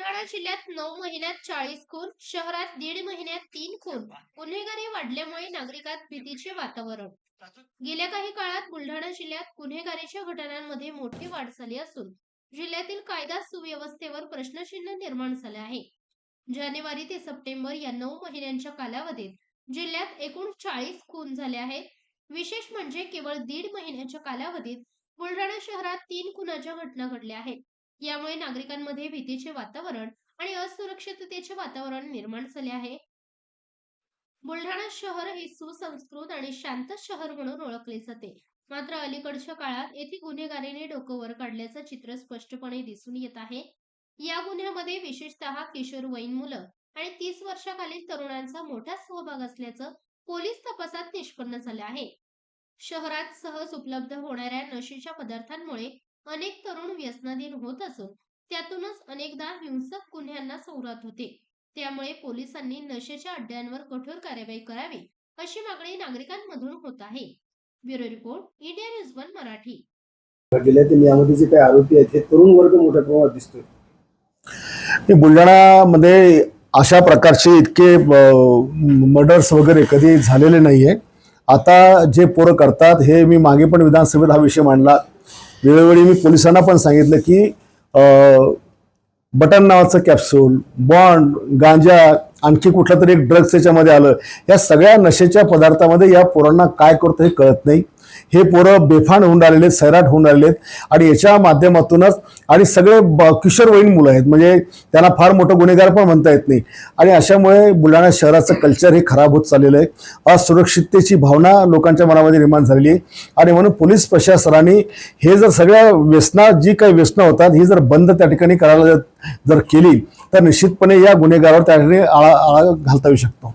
बुलढाणा जिल्ह्यात नऊ महिन्यात चाळीस खून शहरात दीड महिन्यात तीन खून. गुन्हेगारी वाढल्यामुळे नागरिकात भीतीचे वातावरण. गेल्या काही काळात बुलढाणा जिल्ह्यात गुन्हेगारीच्या घटनांमध्ये मोठी वाढ झाली असून जिल्ह्यातील कायदा सुव्यवस्थेवर प्रश्नचिन्ह निर्माण झाले आहे. जानेवारी ते सप्टेंबर या नऊ महिन्यांच्या कालावधीत जिल्ह्यात एकूण चाळीस खून झाले आहेत. विशेष म्हणजे केवळ दीड महिन्याच्या कालावधीत बुलढाणा शहरात तीन खुनाच्या घटना घडल्या आहेत. यामुळे नागरिकांमध्ये भीतीचे वातावरण आणि असुरक्षिततेचे वातावरण निर्माण झाले आहे. बुलढाणा शहर हे सुसंस्कृत आणि शांत शहर म्हणून ओळखले जाते. मात्र अलीकडच्या काळात येथे गुन्हेगारीने डोकं वर काढल्याचं चित्र स्पष्टपणे दिसून येत आहे. या गुन्ह्यामध्ये विशेषतः किशोरवयीन मुलं आणि तीस वर्षाखालील तरुणांचा मोठा सहभाग असल्याचं पोलीस तपासात निष्पन्न झालं आहे. शहरात सहज उपलब्ध होणाऱ्या नशेच्या पदार्थांमुळे अनेक तरुण व्यसनाधीन होत असून त्यातूनच अनेकदा हिंसक गुन्ह्यांना सौरात होते. त्यामुळे पोलिसांनी नशेच्या अड्ड्यांवर कठोर कार्यवाही करावी अशी मागणी नागरिकांमधून होत आहे. Bureau report India news one Marathi. जिल्ह्यातील यामध्ये जे काही आरोपी आहेत हे तरुण वर्ग मोठ्या प्रमाणात दिसतोय. बुलढाणामध्ये अशा प्रकारचे इतके मर्डर्स वगैरे कधी झालेले नाहीये. आता जे पोरं करतात हे मी मागे पण विधानसभेत हा विषय मांडला. वेळोवेळी मी पोलिसांना पण सांगितलं की बटन नावाचं कॅप्सूल बॉन्ड गांजा आणखी कुठलं तरी एक ड्रग्स त्याच्यामध्ये आलं. या सगळ्या नशेच्या पदार्थामध्ये या पोरांना काय करतं हे कळत नाही. हे पोरं बेफान होऊन राहिलेले आहेत सैराट होऊन राहिलेले आहेत. आणि याच्या माध्यमातूनच आणि सगळे ब- किशोरवयीन मुलं आहेत. म्हणजे त्यांना फार मोठं गुन्हेगार पण म्हणता येत नाही. आणि अशामुळे बुलढाणा शहराचं कल्चर हे खराब होत चाललेलं आहे. असुरक्षिततेची भावना लोकांच्या मनामध्ये निर्माण झालेली आहे. आणि म्हणून पोलीस प्रशासनाने हे जर सगळ्या व्यसना जी काही व्यसनं होतात ही जर बंद त्या ठिकाणी करायला जर केली तर निश्चितपणे या गुन्हेगारावर त्या ठिकाणी आळा आळा घालता येऊ शकतो.